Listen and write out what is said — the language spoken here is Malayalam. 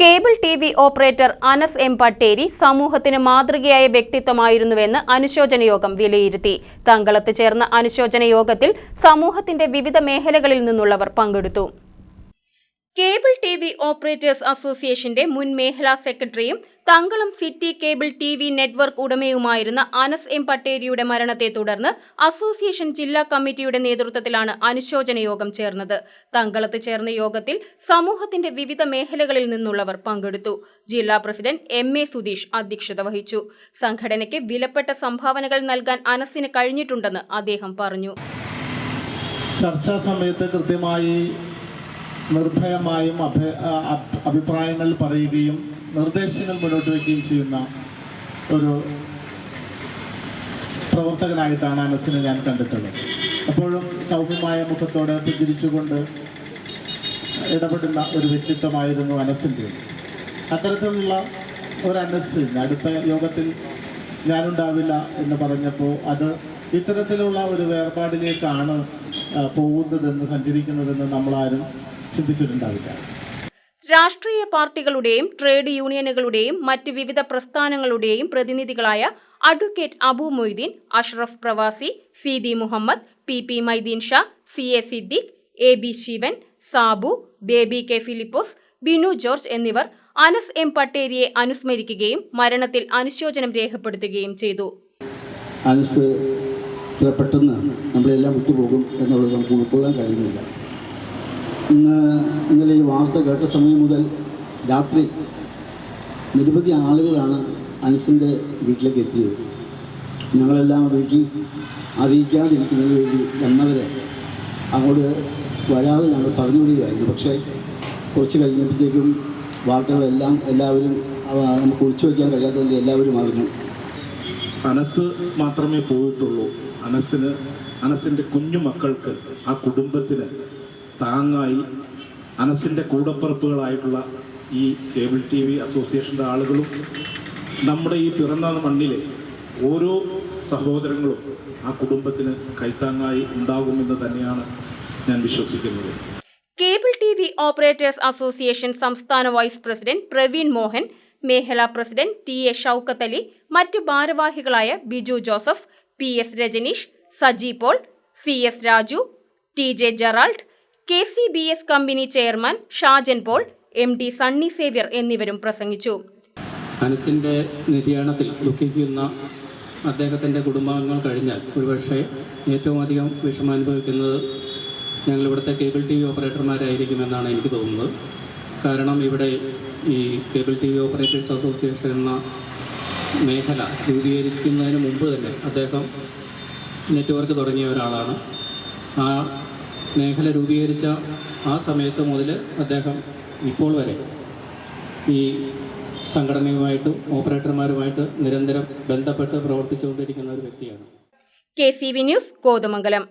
Cable T V operator Anas M Patteri സമൂഹത്തിന് മാതൃകയായ വ്യക്തിത്വമായിരുന്നുവെന്ന് അനുശോചന യോഗം വിലയിരുത്തി. തങ്കളത്ത് ചേർന്ന അനുശോചന യോഗത്തിൽ സമൂഹത്തിന്റെ വിവിധ മേഖലകളിൽ നിന്നുള്ളവർ പങ്കെടുത്തു. കേബിൾ ടി വി ഓപ്പറേറ്റേഴ്സ് അസോസിയേഷന്റെ മുൻ മേഖലാ സെക്രട്ടറിയും Thankalam city cable T V network ഉടമയുമായിരുന്ന Anas M പട്ടേരിയുടെ മരണത്തെ തുടർന്ന് അസോസിയേഷൻ ജില്ലാ കമ്മിറ്റിയുടെ നേതൃത്വത്തിലാണ് അനുശോചന യോഗം ചേർന്നത്. തങ്കളത്ത് ചേർന്ന യോഗത്തിൽ സമൂഹത്തിന്റെ വിവിധ മേഖലകളിൽ നിന്നുള്ളവർ പങ്കെടുത്തു. ജില്ലാ പ്രസിഡന്റ് എം എ സുധീഷ് അധ്യക്ഷത വഹിച്ചു. സംഘടനയ്ക്ക് വിലപ്പെട്ട സംഭാവനകൾ നൽകാൻ അനസിന് കഴിഞ്ഞിട്ടുണ്ടെന്ന് അദ്ദേഹം പറഞ്ഞു. ചർച്ചാ സമയത്ത് കൃത്യമായി നിർഭയമായും അഭ അഭിപ്രായങ്ങൾ പറയുകയും നിർദ്ദേശങ്ങൾ മുന്നോട്ട് വയ്ക്കുകയും ചെയ്യുന്ന ഒരു പ്രവർത്തകനായിട്ടാണ് അനസിനെ ഞാൻ കണ്ടിട്ടുള്ളത്. എപ്പോഴും സൗമ്യമായ മുഖത്തോടെ പുഞ്ചിരിച്ചുകൊണ്ട് ഇടപെടുന്ന ഒരു വ്യക്തിത്വമായിരുന്നു അനസിന്റെ അത്തരത്തിലുള്ള ഒരു അനസ് അടുത്ത യോഗത്തിൽ ഞാനുണ്ടാവില്ല എന്ന് പറഞ്ഞപ്പോൾ അത് ഇത്തരത്തിലുള്ള ഒരു വേർപാടിലേക്കാണ് പോകുന്നതെന്ന് സഞ്ചരിക്കുന്നതെന്ന് നമ്മളാരും ചിന്തിച്ചിട്ടുണ്ടാവില്ല. രാഷ്ട്രീയ പാർട്ടികളുടെയും ട്രേഡ് യൂണിയനുകളുടെയും മറ്റ് വിവിധ പ്രസ്ഥാനങ്ങളുടെയും പ്രതിനിധികളായ അഡ്വക്കേറ്റ് അബു മൊയ്തീൻ അഷ്റഫ് പ്രവാസി C D Muhammad P P Maideen Sha C A Siddique A B Shivan Sabu Baby K Philipose Binu George എന്നിവർ അനസ് എം പട്ടേരിയെ അനുസ്മരിക്കുകയും മരണത്തിൽ അനുശോചനം രേഖപ്പെടുത്തുകയും ചെയ്തു. അനസ് പെട്ടെന്ന് നമ്മളെല്ലാം വിട്ടുപോകും എന്നുള്ളത് നമുക്ക് ഉൾക്കൊള്ളാൻ കഴിയുന്നില്ല. ഇന്ന് ഇന്നലെ ഈ വാർത്ത കേട്ട സമയം മുതൽ രാത്രി നിരവധി ആളുകളാണ് അനസിന്റെ വീട്ടിലേക്ക് എത്തിയത്. ഞങ്ങളെല്ലാം വീട്ടിൽ അറിയിക്കാതിരിക്കുന്നതിന് വേണ്ടി വന്നവരെ അങ്ങോട്ട് വരാതെ ഞങ്ങൾ പറഞ്ഞു വിടുകയായിരുന്നു പക്ഷേ കുറച്ച് കഴിഞ്ഞപ്പോഴത്തേക്കും വാർത്തകളെല്ലാം എല്ലാവരും നമുക്ക് ഒളിച്ചു വയ്ക്കാൻ കഴിയാത്തതിൽ എല്ലാവരും അറിഞ്ഞു. അനസ് മാത്രമേ പോയിട്ടുള്ളൂ. അനസിന് അനസിന്റെ കുഞ്ഞു മക്കൾക്ക് ആ കുടുംബത്തിന് താങ്ങായി അനസിന്റെ കൂടപ്പിറപ്പുകളായിട്ടുള്ള ഈ കേബിൾ ടി വി അസോസിയേഷന്റെ ആളുകളും നമ്മുടെ ഈ പിറന്ന മണ്ണിലെ ഓരോ സഹോദരങ്ങളും ആ കുടുംബത്തിന് കൈത്താങ്ങായി ഉണ്ടാകുമെന്ന് തന്നെയാണ് ഞാൻ വിശ്വസിക്കുന്നത്. Cable T V operators association സംസ്ഥാന വൈസ് പ്രസിഡന്റ് പ്രവീൺ മോഹൻ മേഖലാ president T A Shoukath Ali മറ്റ് ഭാരവാഹികളായ Biju Joseph P S Rajaneesh Saji Paul C S Raju T J Gerald K C B S company chairman Shajan Paul M D Sunny Xavier എന്നിവരും പ്രസംഗിച്ചു. അനസിന്റെ നിര്യാണത്തിൽ ദുഃഖിക്കുന്ന അദ്ദേഹത്തിന്റെ കുടുംബാംഗങ്ങൾ കഴിഞ്ഞാൽ ഒരുപക്ഷെ ഏറ്റവും അധികം ഞങ്ങൾ ഞങ്ങളിവിടുത്തെ കേബിൾ ടി വി ഓപ്പറേറ്റർമാരായിരിക്കുമെന്നാണ് എനിക്ക് തോന്നുന്നത്. കാരണം ഇവിടെ ഈ cable T V operators association എന്ന മേഖല രൂപീകരിക്കുന്നതിന് മുമ്പ് തന്നെ അദ്ദേഹം നെറ്റ്വർക്ക് തുടങ്ങിയ ഒരാളാണ്. ആ മേഖല രൂപീകരിച്ച ആ സമയത്ത് മുതൽ അദ്ദേഹം ഇപ്പോൾ വരെ ഈ സംഘടനയുമായിട്ടും ഓപ്പറേറ്റർമാരുമായിട്ട് നിരന്തരം ബന്ധപ്പെട്ട് പ്രവർത്തിച്ചുകൊണ്ടിരിക്കുന്ന ഒരു വ്യക്തിയാണ്. K C V news Kothamangalam.